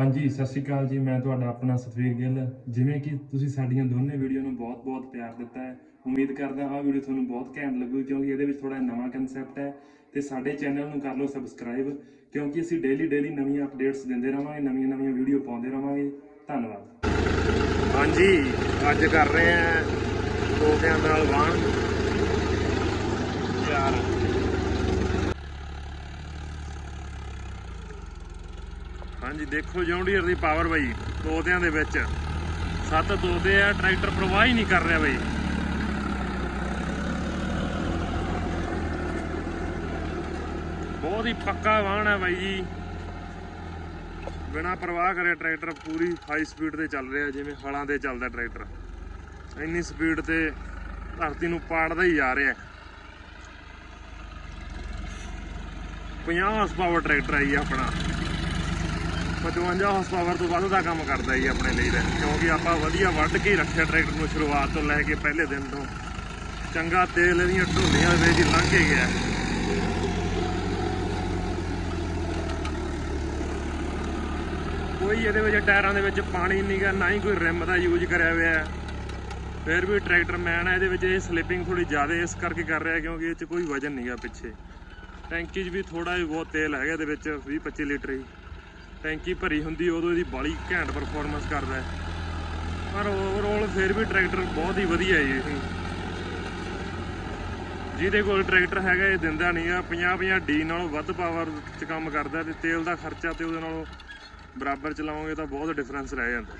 ਹਾਂਜੀ, ਸਤਿ ਸ਼੍ਰੀ ਅਕਾਲ ਜੀ। ਮੈਂ ਤੁਹਾਡਾ ਆਪਣਾ ਸਤਵੀਰ ਗਿੱਲ। ਜਿਵੇਂ ਕਿ ਤੁਸੀਂ ਸਾਡੀਆਂ ਦੋਨੇ ਵੀਡੀਓ ਨੂੰ ਬਹੁਤ-ਬਹੁਤ ਪਿਆਰ ਦਿੱਤਾ ਹੈ। ਉਮੀਦ ਕਰਦਾ ਹਾਂ ਵੀਡੀਓ ਤੁਹਾਨੂੰ ਬਹੁਤ ਘੈਂਟ ਲੱਗੂ, ਕਿਉਂਕਿ ਇਹਦੇ ਵਿੱਚ ਥੋੜਾ ਨਵਾਂ ਕਨਸੈਪਟ ਹੈ। ਤੇ ਸਾਡੇ ਚੈਨਲ ਨੂੰ ਕਰ ਲਓ ਸਬਸਕ੍ਰਾਈਬ ਕਿਉਂਕਿ ਅਸੀਂ ਡੇਲੀ ਡੇਲੀ ਨਵੀਆਂ ਅਪਡੇਟਸ ਦਿੰਦੇ ਰਵਾਂਗੇ ਨਵੀਆਂ-ਨਵੀਆਂ ਵੀਡੀਓ ਪਾਉਂਦੇ ਰਵਾਂਗੇ ਧੰਨਵਾਦ। ਹਾਂਜੀ, ਅੱਜ ਕਰ ਰਹੇ ਆ ਤੋਤਿਆਂ ਨਾਲ ਵਾਹਣ ਹਾਂਜੀ, ਦੇਖੋ ਜੌਂਡੀਅਰ ਦੀ ਪਾਵਰ ਬਾਈ, ਤੋਤਿਆਂ ਦੇ ਵਿੱਚ। ਸੱਤ ਤੋਤੇ ਆ, ਟਰੈਕਟਰ ਪ੍ਰਵਾਹ ਹੀ ਨਹੀਂ ਕਰ ਰਿਹਾ ਬਾਈ। ਬਹੁਤ ਹੀ ਪੱਕਾ ਵਾਹਣ ਹੈ ਬਾਈ ਜੀ। ਬਿਨਾ ਪ੍ਰਵਾਹ ਕਰੇ ਟਰੈਕਟਰ ਪੂਰੀ ਹਾਈ ਸਪੀਡ ਤੇ ਚੱਲ ਰਿਹਾ, ਜਿਵੇਂ ਹਲਾਂ ਤੇ ਚੱਲਦਾ ਟਰੈਕਟਰ। ਇੰਨੀ ਸਪੀਡ ਤੇ ਧਰਤੀ ਨੂੰ ਪਾੜਦਾ ਹੀ ਜਾ ਰਿਹਾ। 50 ਪਾਵਰ ਟਰੈਕਟਰ ਆਈ ਆਪਣਾ। 55 ਹਾਰਸ ਪਾਵਰ ਤੋਂ ਵੱਧ ਦਾ ਕੰਮ ਕਰਦਾ ਜੀ ਆਪਣੇ ਲਈ ਤਾਂ, ਕਿਉਂਕਿ ਆਪਾਂ ਵਧੀਆ ਵੱਢ ਕੇ ਹੀ ਰੱਖਿਆ ਟਰੈਕਟਰ ਨੂੰ ਸ਼ੁਰੂਆਤ ਤੋਂ ਲੈ ਕੇ ਪਹਿਲੇ ਦਿਨ ਤੋਂ। ਚੰਗਾ ਤੇਲ ਇਹਦੀਆਂ ਢੋਲੀਆਂ ਦੇ ਵਿੱਚ ਲੰਘ ਕੇ ਗਿਆ। ਕੋਈ ਇਹਦੇ ਵਿੱਚ ਟਾਇਰਾਂ ਦੇ ਵਿੱਚ ਪਾਣੀ ਨਹੀਂਗਾ ਨਾ ਹੀ ਕੋਈ ਰਿਮ ਦਾ ਯੂਜ਼ ਕਰਿਆ ਹੋਇਆ। ਹੈ ਫਿਰ ਵੀ ਟਰੈਕਟਰ ਮੈਨ ਹੈ ਇਹਦੇ ਵਿੱਚ ਇਹ ਸਲਿਪਿੰਗ ਥੋੜੀ ਜ਼ਿਆਦਾ ਇਸ ਕਰਕੇ ਕਰ ਰਿਹਾ ਕਿਉਂਕਿ ਇਹ 'ਚ ਕੋਈ ਵਜਨ ਨਹੀਂਗਾ ਪਿੱਛੇ। ਟੈਂਕੀ 'ਚ ਵੀ ਥੋੜਾ ਜਿਹਾ ਬਹੁਤ ਤੇਲ ਹੈਗਾ ਇਹਦੇ ਵਿੱਚ 20 25 ਲੀਟਰ ਹੀ। ਟੈਂਕੀ ਭਰੀ ਹੁੰਦੀ, ਉਦੋਂ ਇਹਦੀ ਬਾਲੀ ਘੈਂਟ ਪਰਫਾਰਮੈਂਸ ਕਰਦਾ ਪਰ ਓਵਰਆਲ ਫਿਰ ਵੀ ਟਰੈਕਟਰ ਬਹੁਤ ਹੀ ਵਧੀਆ ਹੈ ਇਹ। ਜਿਹਦੇ ਕੋਲ ਟਰੈਕਟਰ ਹੈਗਾ, ਇਹ ਦਿੰਦਾ ਨਹੀਂ ਨਹੀਂਗਾ 50 50 ਡੀ ਨਾਲੋਂ ਵੱਧ ਪਾਵਰ 'ਚ ਕੰਮ ਕਰਦਾ ਤੇ ਤੇਲ ਦਾ ਖਰਚਾ ਤੇ ਉਹਦੇ ਨਾਲੋਂ ਬਰਾਬਰ ਚਲਾਉਂਗੇ ਤਾਂ ਬਹੁਤ ਡਿਫਰੈਂਸ ਰਹਿ ਜਾਂਦਾ।